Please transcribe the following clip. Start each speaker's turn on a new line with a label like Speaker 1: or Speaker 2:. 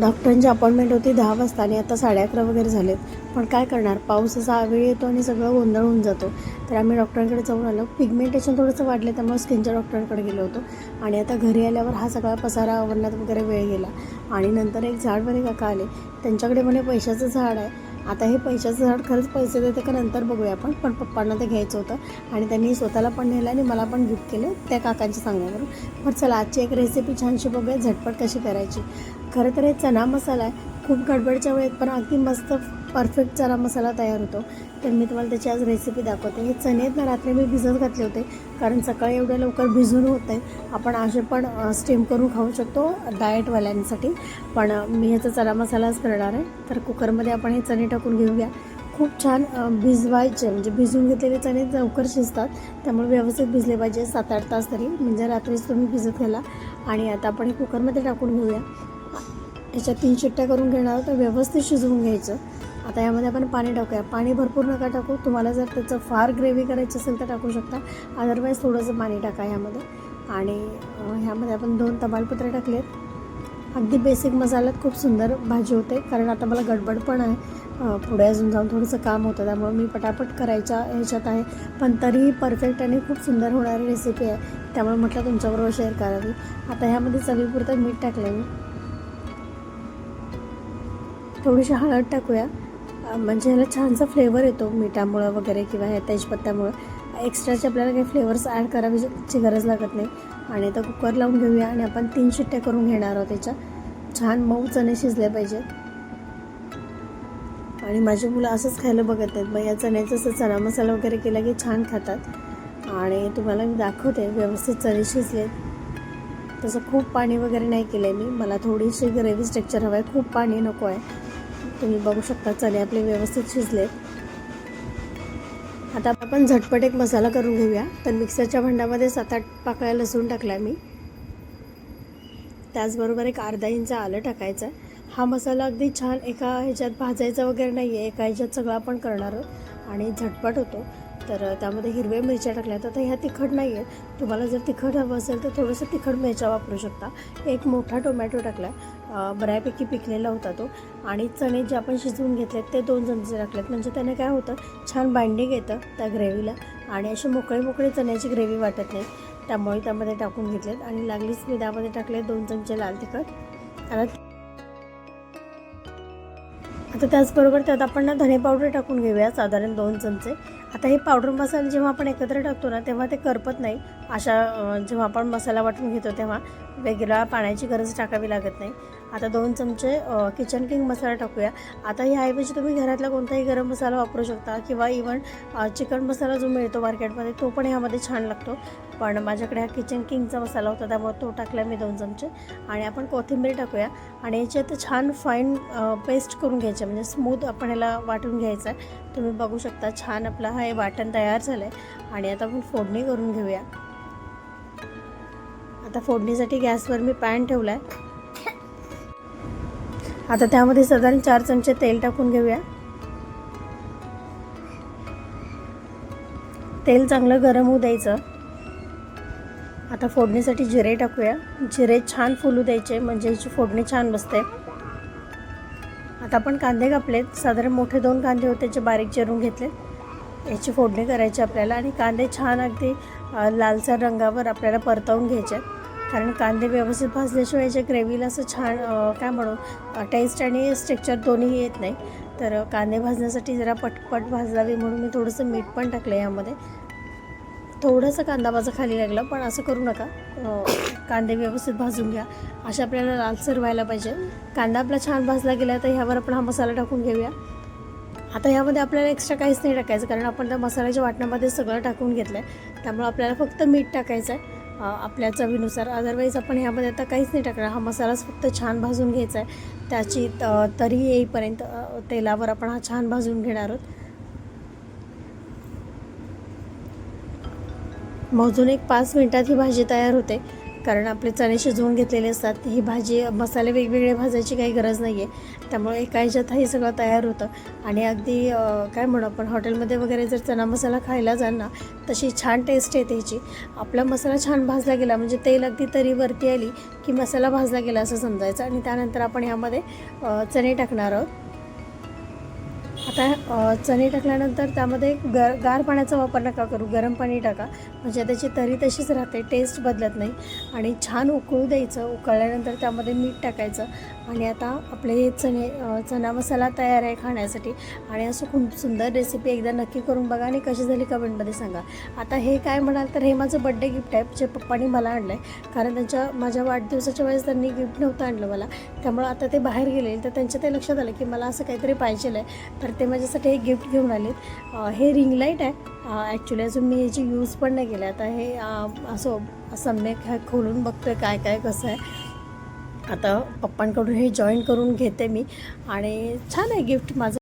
Speaker 1: डॉक्टरांची अपॉइंटमेंट होती दहा वाजता आणि आता साडे अकरा वगैरे झालेत. पण काय करणार? पाऊस असा वेळ येतो आणि सगळं गोंधळ होऊन जातो. तर आम्ही डॉक्टरांकडे जाऊन आलो. पिगमेंटेशन थोडंसं वाढलं त्यामुळे स्किनच्या डॉक्टरांकडे गेलो होतो. आणि आता घरी आल्यावर हा सगळा पसारा आवरण्यात वगैरे वेळ गेला. आणि नंतर एक झाडवाले काका आले. त्यांच्याकडे म्हणे पैशाचं झाड आहे. आता हे पैशाचं झाड खरंच पैसे देते का नंतर बघूया आपण. पण पप्पांना ते घ्यायचं होतं आणि त्यांनी स्वतःला पण नेलं आणि मला पण गिफ्ट केलं त्या काकांच्या सांगण्यावरून. पण चला आजची एक रेसिपी छानशी बघूया झटपट कशी करायची. खरं तर हे चना मसाला आहे. खूप गडबडच्या वेळेत पण अगदी मस्त परफेक्ट चना मसाला तयार होतो. तर मी तुम्हाला त्याची आज रेसिपी दाखवते. हे चणे आहेत ना रात्री मी भिजत घातले होते कारण सकाळी एवढ्या लवकर भिजून होत आहे आपण असे पण स्टीम करून खाऊ शकतो डाएटवाल्यांसाठी पण मी ह्याचा चना मसालाच करणार आहे. तर कुकरमध्ये आपण हे चणे टाकून घेऊया. खूप छान भिजवायचे म्हणजे भिजून घेतलेले चणे लवकर शिजतात. त्यामुळे व्यवस्थित भिजले पाहिजे सात आठ तास तरी. म्हणजे रात्रीच तुम्ही भिजत घाला. आणि आता आपण हे कुकरमध्ये टाकून घेऊया. ह्याच्यात तीन शिट्ट्या करून घेणार तर व्यवस्थित शिजवून घ्यायचं. आता यामध्ये आपण पाणी टाकूया. पाणी भरपूर नका टाकू. तुम्हाला जर त्याचं फार ग्रेव्ही करायची असेल तर टाकू शकता. अदरवाईज थोडंसं पाणी टाका ह्यामध्ये आणि ह्यामध्ये आपण दोन तमालपत्रे टाकलेत. अगदी बेसिक मसाल्यात खूप सुंदर भाजी होते. कारण आता मला गडबड पण आहे. पुढे अजून जाऊन थोडंसं काम होतं. त्यामुळे मी पटापट करायच्या ह्याच्यात आहे. पण तरीही परफेक्ट आणि खूप सुंदर होणारी रेसिपी आहे. त्यामुळे म्हटलं तुमच्याबरोबर शेअर करावी. आता ह्यामध्ये चवीपुरतं मीठ टाकलं मी. थोडीशी हळद टाकूया. म्हणजे ह्याला छानसा फ्लेवर येतो मिठामुळं वगैरे किंवा ह्या तेजपत्त्यामुळं. एक्स्ट्राचे आपल्याला काही फ्लेवर्स ॲड करावीची गरज लागत नाही. आणि आता कुकर लावून घेऊया आणि आपण तीन शिट्ट्या करून घेणार आहोत त्याच्या छान मऊ चणे शिजले पाहिजेत. आणि माझी मुलं असंच खायला बघत नाहीत मग या चण्याचं असं चणा मसाला वगैरे केला की छान खातात. आणि तुम्हाला मी दाखवते व्यवस्थित चणे शिजले. तसं खूप पाणी वगैरे नाही केलं आहे मी. मला थोडीशी ग्रेव्ही स्ट्रक्चर हवं आहे खूप पाणी नको आहे. तुम्ही बघू शकता चणे आपले व्यवस्थित शिजलेत आता आपण झटपट एक मसाला करून घेऊया. तर मिक्सरच्या भांड्यामध्ये सात आठ पाकळ्या लसूण टाकला मी. त्याचबरोबर एक अर्धा इंच आलं टाकायचं आहे. हा मसाला अगदी छान एका ह्याच्यात भाजायचा वगैरे नाही आहे एका ह्याच्यात सगळं आपण करणार आहोत. आणि झटपट होतो. तर त्यामध्ये हिरव्या मिरच्या टाकल्या. तर ह्या तिखट नाही आहे तुम्हाला जर तिखट हवं असेल तर थोडंसं तिखट मिरच्या वापरू शकता. एक मोठा टोमॅटो टाकला बऱ्यापैकी पिकलेला होता तो. आणि चणे जे आपण शिजवून घेतलेत ते दोन चमचे टाकलेत. म्हणजे त्याने काय होतं छान बाइंडिंग येतं त्या ग्रेव्हीला आणि अशी मोकळे मोकळे चण्याची ग्रेव्ही वाटत नाही. त्यामुळे त्यामध्ये टाकून घेतलेत. आणि लागलीच मी त्यामध्ये टाकले दोन चमचे लाल तिखट. आता आता त्याचबरोबर त्यात आपण ना धने पावडर टाकून घेऊया साधारण दोन चमचे. आता हे पावडर मसाले जेव्हा आपण एकत्र टाकतो ना तेव्हा ते करपत नाही. अशा जेव्हा आपण मसाला वाटून घेतो तेव्हा वेगळा पाण्याची गरज टाकावी लागत नाही. आता दोन चमचे किचन किंग मसाला टाकूया. आता ह्याऐवजी तुम्ही घरातला कोणताही गरम मसाला वापरू शकता किंवा इवन चिकन मसाला जो मिळतो मार्केटमध्ये तो पण ह्यामध्ये छान लागतो. पण माझ्याकडे हा किचन किंगचा मसाला होता त्यामुळे तो टाकला मी दोन चमचे. आणि आपण कोथिंबीर टाकूया. आणि याच्यात छान फाईन पेस्ट करून घ्यायची म्हणजे स्मूथ आपण ह्याला वाटून घ्यायचं आहे. तुम्ही बघू शकता छान आपला हा हे वाटण तयार झालं आहे आणि आता आपण फोडणी करून घेऊया. आता फोडणीसाठी गॅसवर मी पॅन ठेवला आहे आता त्यामध्ये साधारण चार चमचे तेल टाकून घेऊया. तेल चांगलं गरम होऊ द्यायचं. आता फोडणीसाठी जिरे टाकूया. जिरे छान फुलू द्यायचे म्हणजे याची फोडणी छान बसते. आता आपण कांदे कापलेत. साधारण मोठे दोन कांदे होते जे बारीक चिरून घेतले याची फोडणी करायची आपल्याला आणि कांदे छान अगदी लालसर रंगावर आपल्याला परतवून घ्यायचे आहेत. कारण कांदे व्यवस्थित भाजल्याशिवाय जे ग्रेव्हीला असं छान काय म्हणू टेस्ट आणि स्ट्रक्चर दोन्ही येत नाही. तर कांदे भाजण्यासाठी जरा पटपट भाजावी म्हणून मी थोडंसं मीठ पण टाकलं यामध्ये. थोडंसं कांदा माझा खाली लागला पण असं करू नका. कांदे व्यवस्थित भाजून घ्या. असे आपल्याला लालसर व्हायला पाहिजे. कांदा आपला छान भाजला गेला तर ह्यावर आपण हा मसाला टाकून घेऊया. आता ह्यामध्ये आपल्याला एक्स्ट्रा काहीच नाही टाकायचं कारण आपण त्या मसाल्याच्या वाटणामध्ये सगळं टाकून घेतलं आहे त्यामुळे आपल्याला फक्त मीठ टाकायचं आहे आपल्या चवीनुसार. अदरवाईज आपण ह्यामध्ये आता काहीच नाही टाकणार. हा मसालाच फक्त छान भाजून घ्यायचा आहे. त्याची त- तरी येईपर्यंत तेलावर आपण हा छान भाजून घेणार आहोत. मोजून एक पाच मिनटात ही भाजी तयार होते. कारण आपले चणे शिजवून घेतलेले असतात. ही भाजी मसाले वेगवेगळे भाजायची काही गरज नाही आहे त्यामुळे एका ह्याच्यात हे सगळं तयार होतं. आणि अगदी काय म्हणू आपण हॉटेलमध्ये वगैरे जर चणा मसाला खायला जाल ना तशी छान टेस्ट येते ह्याची. आपला मसाला छान भाजला गेला म्हणजे तेल अगदी तरी वरती आली की मसाला भाजला गेला असं समजायचं. आणि त्यानंतर आपण यामध्ये चणे टाकणार आहोत. आता चणे टाकल्यानंतर त्यामध्ये ग गार पाण्याचा वापर नका करू गरम पाणी टाका. म्हणजे त्याची तरी तशीच राहते टेस्ट बदलत नाही. आणि छान उकळू द्यायचं उकळल्यानंतर त्यामध्ये मीठ टाकायचं. आणि आता आपले हे चणे चणा मसाला तयार आहे खाण्यासाठी. आणि असं खूप सुंदर रेसिपी एकदा नक्की करून बघा आणि कशी झाली कमेंटमध्ये सांगा. आता हे काय म्हणाल तर हे माझं बड्डे गिफ्ट आहे जे पप्पानी मला आणलं आहे कारण त्यांच्या माझ्या वाढदिवसाच्या वेळेस त्यांनी गिफ्ट नव्हतं आणलं मला. त्यामुळं आता ते बाहेर गेले तर त्यांच्या ते लक्षात आलं की मला असं काहीतरी पाहिजे आहे तर ते माझ्यासाठी एक गिफ्ट घेऊन आलेत. हे रिंग लाइट आहे. ॲक्च्युली अजून मी याची यूज पण नाही केलं. आता हे असं सम्यक ह्या खोलून बघतोय काय काय कसं आहे. आता पप्पांकडून हे जॉईन करून घेते मी. आणि छान आहे गिफ्ट माझं.